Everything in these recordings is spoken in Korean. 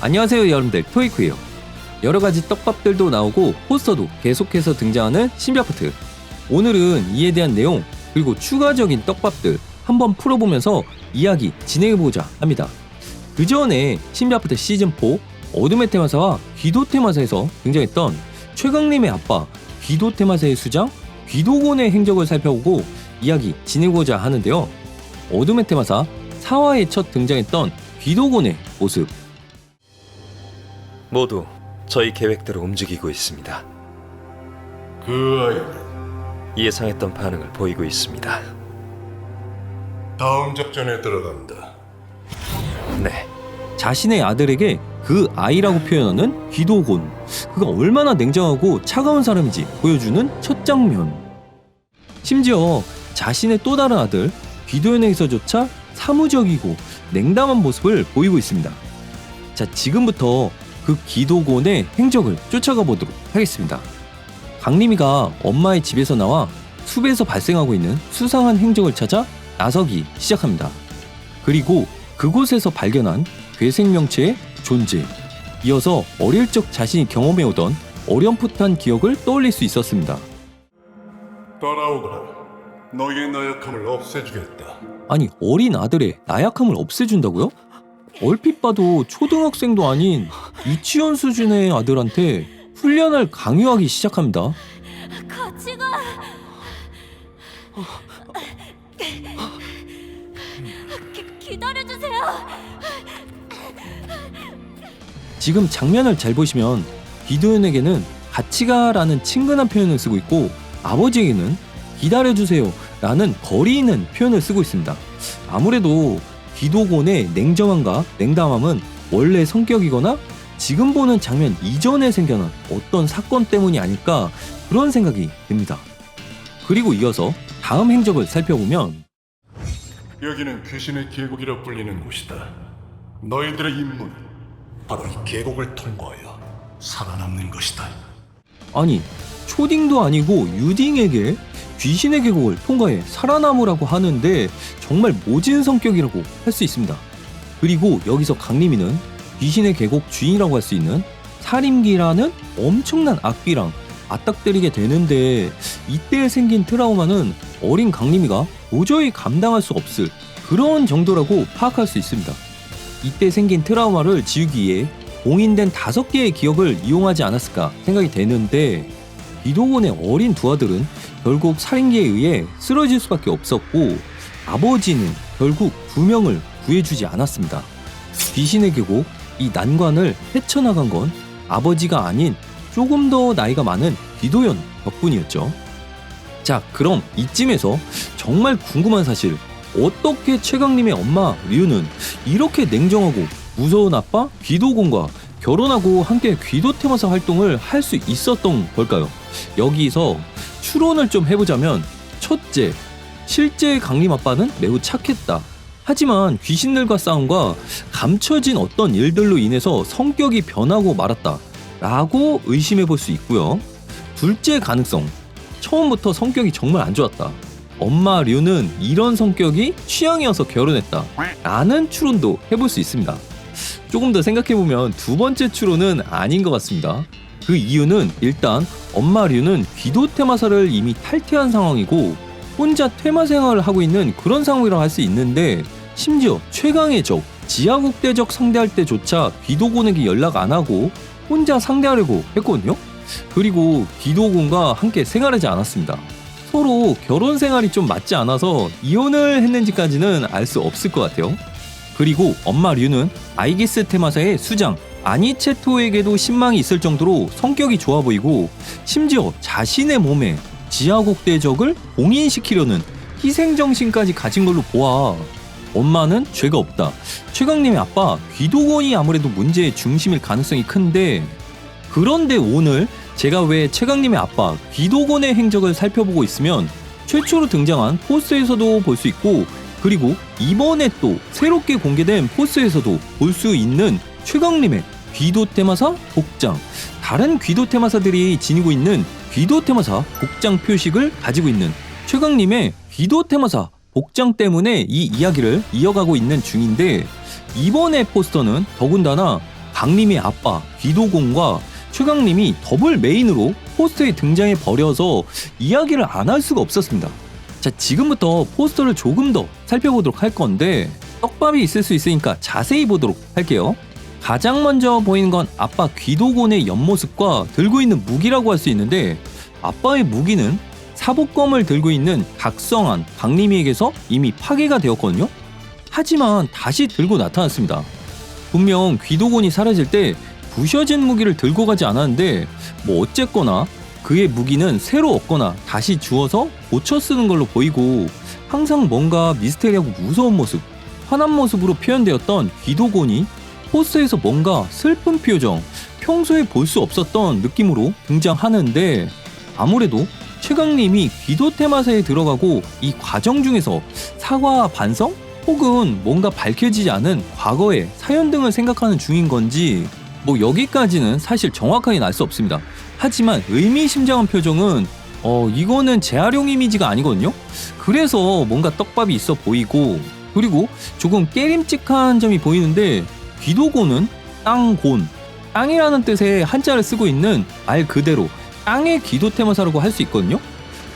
안녕하세요 여러분들. 토이쿠예요. 여러가지 떡밥들도 나오고 포스터도 계속해서 등장하는 신비아파트. 오늘은 이에 대한 내용 그리고 추가적인 떡밥들 한번 풀어보면서 이야기 진행해보자 합니다. 그 전에 신비아파트 시즌4 어둠의 테마사와 귀도 테마사에서 등장했던 최강림의 아빠 귀도 테마사의 수장 귀도곤의 행적을 살펴보고 이야기 지내고자 하는데요. 어둠의 테마사 4화에 첫 등장했던 귀도곤의 모습 모두 저희 계획대로 움직이고 있습니다. 그 아이는 예상했던 반응을 보이고 있습니다. 다음 작전에 들어간다. 네, 자신의 아들에게 그 아이라고 표현하는 귀도곤 그가 얼마나 냉정하고 차가운 사람인지 보여주는 첫 장면 심지어 자신의 또 다른 아들 귀도현에게서조차 사무적이고 냉담한 모습을 보이고 있습니다 자 지금부터 그 귀도곤의 행적을 쫓아가 보도록 하겠습니다 강림이가 엄마의 집에서 나와 숲에서 발생하고 있는 수상한 행적을 찾아 나서기 시작합니다 그리고 그곳에서 발견한 괴생명체의 존재. 이어서 어릴 적 자신이 경험해오던 어렴풋한 기억을 떠올릴 수 있었습니다. 돌아오거라. 너희의 나약함을 없애주겠다. 아니, 어린 아들의 나약함을 없애준다고요? 얼핏 봐도 초등학생도 아닌 유치원 수준의 아들한테 훈련을 강요하기 시작합니다. 같이 가. 기, 기다려주세요. 지금 장면을 잘 보시면 기도현에게는 같이 가라는 친근한 표현을 쓰고 있고 아버지에게는 기다려주세요 라는 거리 있는 표현을 쓰고 있습니다. 아무래도 기도곤의 냉정함과 냉담함은 원래 성격이거나 지금 보는 장면 이전에 생겨난 어떤 사건 때문이 아닐까 그런 생각이 듭니다. 그리고 이어서 다음 행적을 살펴보면 여기는 귀신의 계곡이라 불리는 곳이다. 너희들의 임무는 바로 이 계곡을 통과하여 살아남는 것이다. 아니 초딩도 아니고 유딩에게 귀신의 계곡을 통과해 살아남으라고 하는데 정말 모진 성격이라고 할 수 있습니다. 그리고 여기서 강림이는 귀신의 계곡 주인이라고 할 수 있는 살인기라는 엄청난 악비랑 맞닥뜨리게 되는데 이때 생긴 트라우마는 어린 강림이가 도저히 감당할 수 없을 그런 정도라고 파악할 수 있습니다. 이때 생긴 트라우마를 지우기 위해 봉인된 다섯 개의 기억을 이용하지 않았을까 생각이 되는데 이도곤의 어린 두 아들은 결국 살인기에 의해 쓰러질 수밖에 없었고 아버지는 결국 두 명을 구해주지 않았습니다. 귀신의 계곡 이 난관을 헤쳐나간 건 아버지가 아닌 조금 더 나이가 많은 기도연 덕분이었죠. 자, 그럼 이쯤에서 정말 궁금한 사실 어떻게 최강님의 엄마 류는 이렇게 냉정하고 무서운 아빠 귀도곤과 결혼하고 함께 귀도 테마사 활동을 할 수 있었던 걸까요? 여기서 추론을 좀 해보자면 첫째, 실제 강림 아빠는 매우 착했다. 하지만 귀신들과 싸움과 감춰진 어떤 일들로 인해서 성격이 변하고 말았다. 라고 의심해 볼 수 있고요. 둘째 가능성. 처음부터 성격이 정말 안 좋았다. 엄마 류는 이런 성격이 취향이어서 결혼했다. 라는 추론도 해볼 수 있습니다. 조금 더 생각해보면 두 번째 추론은 아닌 것 같습니다. 그 이유는 일단 엄마 류는 귀도 테마사를 이미 탈퇴한 상황이고 혼자 퇴마 생활을 하고 있는 그런 상황이라고 할 수 있는데 심지어 최강의 적 지하국대적 상대할 때조차 귀도곤에게 연락 안 하고 혼자 상대하려고 했거든요. 그리고 귀도곤과 함께 생활하지 않았습니다. 서로 결혼 생활이 좀 맞지 않아서 이혼을 했는지까지는 알 수 없을 것 같아요. 그리고 엄마 류는 아이기스 테마사의 수장 아니체토에게도 신망이 있을 정도로 성격이 좋아 보이고 심지어 자신의 몸에 지하국 대적을 봉인시키려는 희생정신까지 가진 걸로 보아 엄마는 죄가 없다. 최강님의 아빠 귀도곤이 아무래도 문제의 중심일 가능성이 큰데 그런데 오늘 제가 왜 최강님의 아빠 귀도곤의 행적을 살펴보고 있으면 최초로 등장한 포스에서도 볼 수 있고 그리고 이번에 또 새롭게 공개된 포스에서도 볼 수 있는 최강림의 귀도 테마사 복장 다른 귀도 테마사들이 지니고 있는 귀도 테마사 복장 표식을 가지고 있는 최강림의 귀도 테마사 복장 때문에 이 이야기를 이어가고 있는 중인데 이번에 포스터는 더군다나 강림의 아빠 귀도공과 최강림이 더블 메인으로 포스터에 등장해 버려서 이야기를 안 할 수가 없었습니다. 자, 지금부터 포스터를 조금 더 살펴보도록 할 건데 떡밥이 있을 수 있으니까 자세히 보도록 할게요. 가장 먼저 보이는 건 아빠 귀도곤의 옆모습과 들고 있는 무기라고 할 수 있는데 아빠의 무기는 사복검을 들고 있는 각성한 강림이에게서 이미 파괴가 되었거든요. 하지만 다시 들고 나타났습니다. 분명 귀도곤이 사라질 때 부셔진 무기를 들고 가지 않았는데 뭐 어쨌거나 그의 무기는 새로 얻거나 다시 주워서 고쳐 쓰는 걸로 보이고 항상 뭔가 미스테리하고 무서운 모습, 화난 모습으로 표현되었던 귀도곤이 포스에서 뭔가 슬픈 표정, 평소에 볼 수 없었던 느낌으로 등장하는데 아무래도 최강님이 귀도 테마사에 들어가고 이 과정 중에서 사과 반성 혹은 뭔가 밝혀지지 않은 과거의 사연 등을 생각하는 중인 건지 뭐 여기까지는 사실 정확하게 알수 없습니다. 하지만 의미심장한 표정은 어 이거는 재활용 이미지가 아니거든요. 그래서 뭔가 떡밥이 있어 보이고 그리고 조금 깨림직한 점이 보이는데 귀도고는 땅곤 땅이라는 뜻의 한자를 쓰고 있는 말 그대로 땅의 기도 테마사라고 할 수 있거든요.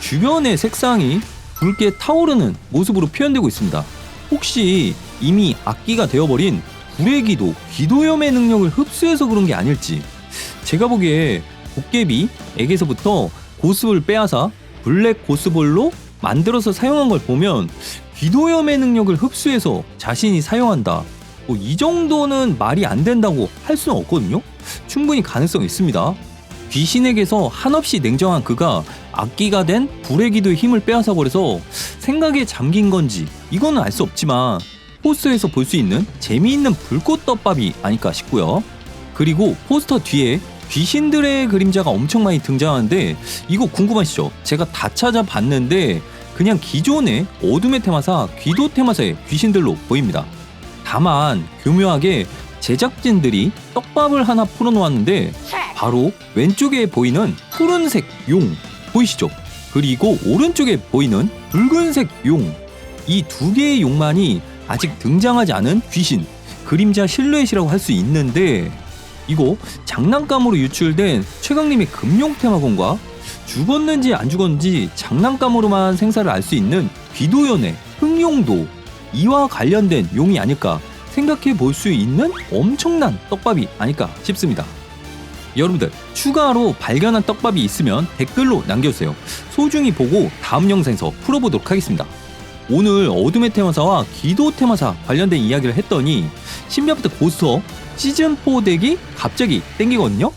주변의 색상이 붉게 타오르는 모습으로 표현되고 있습니다. 혹시 이미 악기가 되어버린 불의 기도, 기도염의 능력을 흡수해서 그런 게 아닐지. 제가 보기에 도깨비 에게서부터 고스를 빼앗아 블랙 고스볼로 만들어서 사용한 걸 보면 기도염의 능력을 흡수해서 자신이 사용한다. 뭐 이 정도는 말이 안 된다고 할 수는 없거든요. 충분히 가능성이 있습니다. 귀신에게서 한없이 냉정한 그가 악기가 된 불의 기도의 힘을 빼앗아 버려서 생각에 잠긴 건지 이거는 알 수 없지만 포스터에서 볼 수 있는 재미있는 불꽃 떡밥이 아닐까 싶고요. 그리고 포스터 뒤에 귀신들의 그림자가 엄청 많이 등장하는데 이거 궁금하시죠? 제가 다 찾아봤는데 그냥 기존의 어둠의 테마사, 귀도 테마사의 귀신들로 보입니다. 다만 교묘하게 제작진들이 떡밥을 하나 풀어놓았는데 바로 왼쪽에 보이는 푸른색 용 보이시죠? 그리고 오른쪽에 보이는 붉은색 용. 이 두 개의 용만이 아직 등장하지 않은 귀신, 그림자 실루엣이라고 할 수 있는데 이거 장난감으로 유출된 최강림의 금용 테마곤과 죽었는지 안 죽었는지 장난감으로만 생사를 알 수 있는 귀도연의 흑용도 이와 관련된 용이 아닐까 생각해 볼 수 있는 엄청난 떡밥이 아닐까 싶습니다. 여러분들 추가로 발견한 떡밥이 있으면 댓글로 남겨주세요. 소중히 보고 다음 영상에서 풀어보도록 하겠습니다. 오늘 어둠의 테마사와 기도 테마사 관련된 이야기를 했더니 신비아프트 고스터 시즌4 덱이 갑자기 땡기거든요?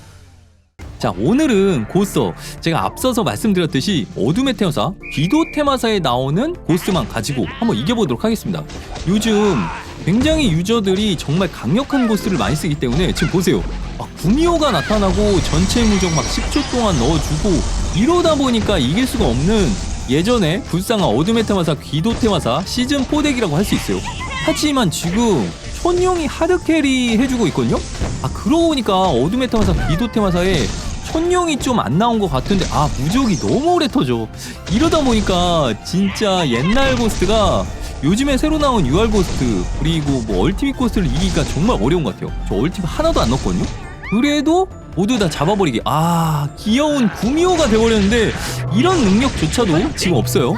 자 오늘은 고스터 제가 앞서서 말씀드렸듯이 어둠의 테마사 기도 테마사에 나오는 고스트만 가지고 한번 이겨보도록 하겠습니다. 요즘 굉장히 유저들이 정말 강력한 고스트를 많이 쓰기 때문에 지금 보세요. 막 구미호가 나타나고 전체 무적 막 10초 동안 넣어주고 이러다 보니까 이길 수가 없는 예전에 불쌍한 어둠의 테마사 기도 테마사 시즌 4 덱이라고 할 수 있어요. 하지만 지금 천룡이 하드캐리 해주고 있거든요? 아 그러고 보니까 어둠의 테마사 기도 테마사에 천룡이 좀 안 나온 것 같은데 아 무적이 너무 오래 터져. 이러다 보니까 진짜 옛날 고스트가 요즘에 새로 나온 UR 고스트 그리고 뭐 얼티밋 고스트를 이기기가 정말 어려운 것 같아요. 저 얼티밋 하나도 안 넣었거든요? 그래도 모두 다 잡아버리기 아 귀여운 구미호가 돼버렸는데 이런 능력조차도 지금 없어요.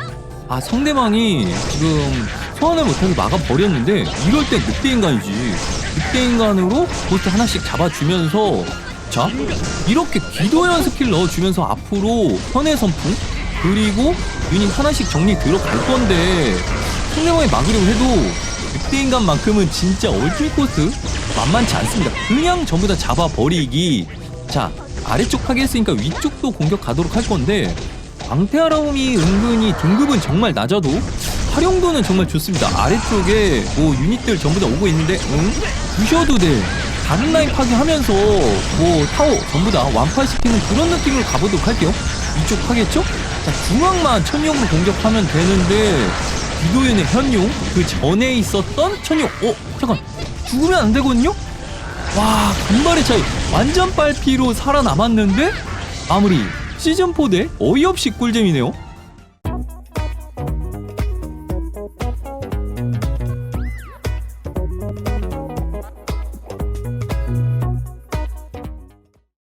아 상대방이 지금 소환을 못하게 막아버렸는데 이럴 때 늑대인간이지. 늑대인간으로 고스트 하나씩 잡아주면서 자 이렇게 기도연 스킬 넣어주면서 앞으로 현의 선풍 그리고 유닛 하나씩 정리 들어갈 건데 상대방이 막으려고 해도 늑대인간만큼은 진짜 얼티밋 코스 만만치 않습니다. 그냥 전부 다 잡아버리기 자 아래쪽 파괴했으니까 위쪽도 공격 가도록 할 건데 방태아라움이 은근히 등급은 정말 낮아도 활용도는 정말 좋습니다. 아래쪽에 뭐 유닛들 전부 다 오고 있는데 응? 부셔도 돼. 다른 라인 파괴하면서 뭐 타워 전부 다 완파시키는 그런 느낌으로 가보도록 할게요. 이쪽 파겠죠? 자 중앙만 천용으로 공격하면 되는데 기도연의 현용 그 전에 있었던 천용 어 잠깐 죽으면 안 되거든요? 와 간발의 차이. 완전 빨피로 살아남았는데? 아무리 시즌4 대 어이없이 꿀잼이네요